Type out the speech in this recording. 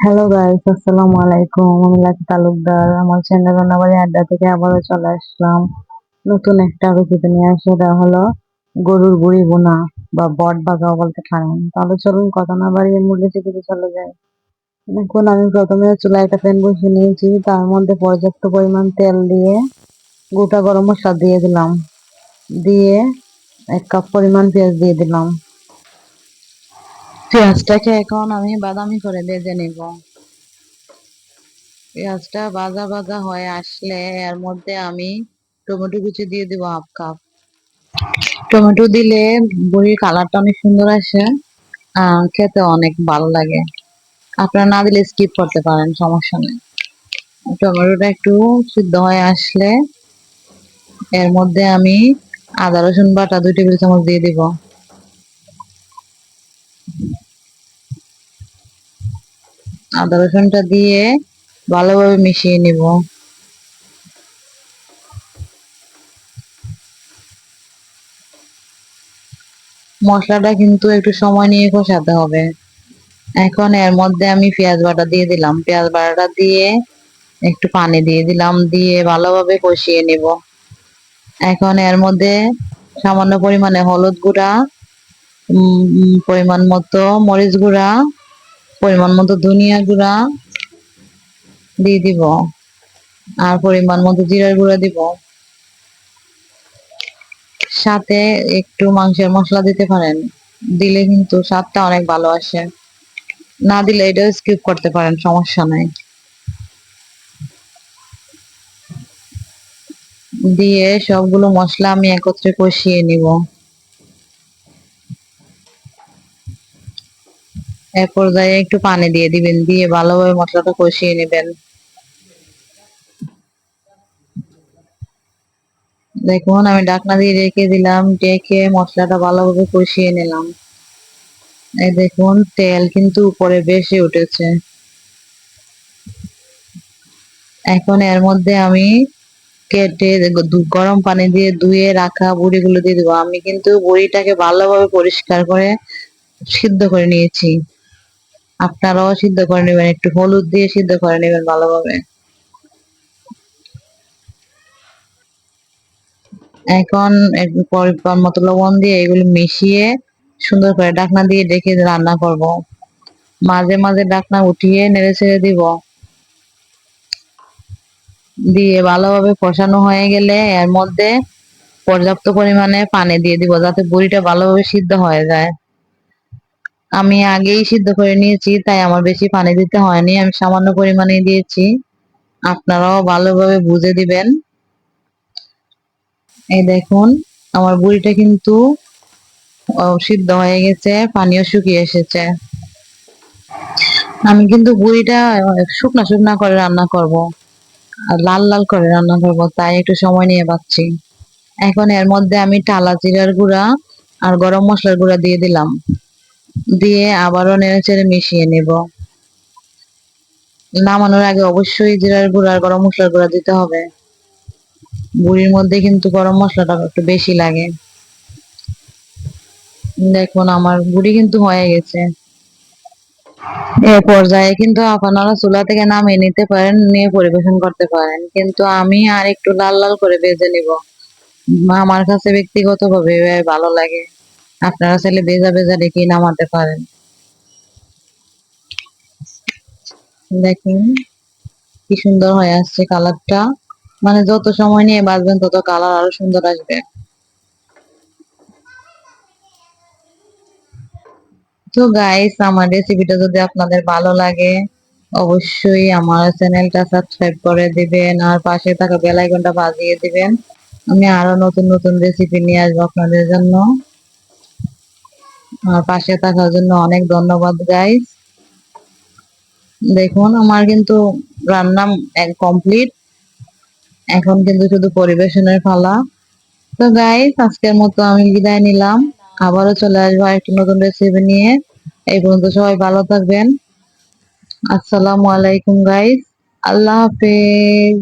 Hello guys আসসালামু আলাইকুম আমি লাকি তালুকদার। আমার চ্যানেল রান্নাবাড়ি আড্ডা থেকে আবারও চলে আসলাম। নতুন একটা রেসিপি নিয়ে সেটা হলো গরুর বুড়ি বোনা বা বট বাগাও বলতে পারেন। তাহলে চলুন কথা না বাড়িয়ে মূল রেসিপিতে চলে যাই। দেখুন, আমি প্রথমে চুলায় একটা প্যান বসিয়ে নিয়েছি। তার মধ্যে পর্যাপ্ত পরিমাণ তেল দিয়ে গোটা গরম মশলা দিয়ে দিলাম। দিয়ে এক কাপ পরিমাণ পেঁয়াজ দিয়ে দিলাম। পেঁয়াজটাকে এখন আমি বাদামি করে ভেজে নিব। পেঁয়াজটা ভাজা ভাজা হয়ে আসলে এর মধ্যে আমি টমেটো কুচি দিয়ে দিব হাফ কাপ। টমেটো দিলে বড়ির কালারটা অনেক সুন্দর আসে খেতে অনেক ভালো লাগে। আপনারা না দিলে স্কিপ করতে পারেন, সমস্যা নেই। টমেটোটা একটু সিদ্ধ হয়ে আসলে এর মধ্যে আমি আদা রসুন বাটা দুই টেবিল চামচ দিয়ে দিব। আদা, রসুনটা দিয়ে ভালোভাবে মিশিয়ে নিব। মশলাটা কিন্তু একটু সময় নিয়ে কষাতে হবে। এখন এর মধ্যে আমি পেঁয়াজ বাটা দিয়ে দিলাম। পেঁয়াজ বাটাটা দিয়ে একটু পানি দিয়ে দিলাম, দিয়ে ভালোভাবে কষিয়ে নিব। এখন এর মধ্যে সামান্য পরিমাণে হলুদ গুঁড়া পরিমাণ মতো মরিচ গুঁড়া, পরিমাণ মতো ধনিয়া গুঁড়া দিয়ে দিব। আর পরিমাণ মতো জিরার গুঁড়া দিব। সাথে একটু মাংসের মশলা দিতে পারেন। দিলে কিন্তু স্বাদটা অনেক ভালো আসে। না দিলে এটাও স্কিপ করতে পারেন, সমস্যা নাই। দিয়ে সবগুলো মশলা আমি একত্রে কষিয়ে নিব। এ পর্যায়ে একটু পানি দিয়ে দিবেন, দিয়ে ভালোভাবে মশলাটা কষিয়ে নেবেন। দেখুন, আমি ঢাকনা দিয়ে রেখে দিলাম, রেখে মশলাটা ভালোভাবে কষিয়ে নিলাম। এই দেখুন, তেল কিন্তু উপরে বেশি উঠেছে। এখন এর মধ্যে আমি কেটে গরম পানি দিয়ে ধুয়ে রাখা বড়িগুলো দিয়ে দেবো। আমি কিন্তু বড়িটাকে ভালোভাবে পরিষ্কার করে সিদ্ধ করে নিয়েছি। আপনারাও সিদ্ধ করে নেবেন, একটু হলুদ দিয়ে সিদ্ধ করে নেবেন ভালোভাবে। এখন পরিমাণ মতো লবণ দিয়ে এগুলো মিশিয়ে সুন্দর করে ডাকনা দিয়ে ডেকে রান্না করব। মাঝে মাঝে ডাকনা উঠিয়ে নেড়ে ছেড়ে দিব। দিয়ে ভালোভাবে কষানো হয়ে গেলে এর মধ্যে পর্যাপ্ত পরিমাণে পানি দিয়ে দিব যাতে বড়িটা ভালোভাবে সিদ্ধ হয়ে যায়। আমি আগেই সিদ্ধ করে নিয়েছি, তাই আমার বেশি পানি দিতে হয়নি। আমি সামান্য পরিমাণে দিয়েছি। আপনারাও ভালোভাবে বুঝে দিবেন। এই দেখুন, আমার বুড়িটা কিন্তু সিদ্ধ হয়ে গেছে, পানিও শুকিয়ে এসেছে। আমি কিন্তু বুড়িটা শুকনা শুকনা করে রান্না করব। আর লাল লাল করে রান্না করব, তাই একটু সময় নিয়ে পাচ্ছি। এখন এর মধ্যে আমি টালা জিরার গুঁড়া আর গরম মশলার গুঁড়া দিয়ে দিলাম। দিয়ে আবারও নেড়ে চেড়ে মিশিয়ে নেব। নামানোর আগে অবশ্যই জিরার গুঁড়া আর গরম মশলার গুঁড়া দিতে হবে। বুড়ির মধ্যে কিন্তু গরম মশলাটা একটু বেশি লাগে। দেখুন, আমার বুড়ি কিন্তু হয়ে গেছে। এ পর্যায়ে কিন্তু আপনারা চুলা থেকে নামিয়ে নিতে পারেন, নিয়ে পরিবেশন করতে পারেন। কিন্তু আমি আর একটু লাল লাল করে ভেজে নিব। আমার কাছে ব্যক্তিগতভাবে ভালো লাগে। আপনারা চাইলে ভেজা ভেজা রেখে নামাতে পারেন। দেখেন কি সুন্দর হয়ে আসছে কালারটা। মানে যত সময় নিয়ে বাঁচবেন তত কালার আরও সুন্দর আসবে। তো গাইস আমার রেসিপিটা যদি আপনাদের ভালো লাগে, অবশ্যই আমার চ্যানেলটা সাবস্ক্রাইব করে দিবেন আর পাশে থাকা বেল আইকনটা বাজিয়ে দিবেন। আমি আরও নতুন নতুন রেসিপি নিয়ে আসব আপনাদের জন্য। আর পাশে থাকার জন্য অনেক ধন্যবাদ গাইস দেখুন, আমার কিন্তু রান্না কমপ্লিট এখন কিন্তু শুধু পরিবেশনের পালা। তো গাইস আজকের মতো আমি বিদায় নিলাম। আবারও চলে আসব একটি নতুন রেসিপি নিয়ে। এই পর্যন্ত সবাই ভালো থাকবেন। আসসালামু আলাইকুম গাইস আল্লাহ হাফেজ।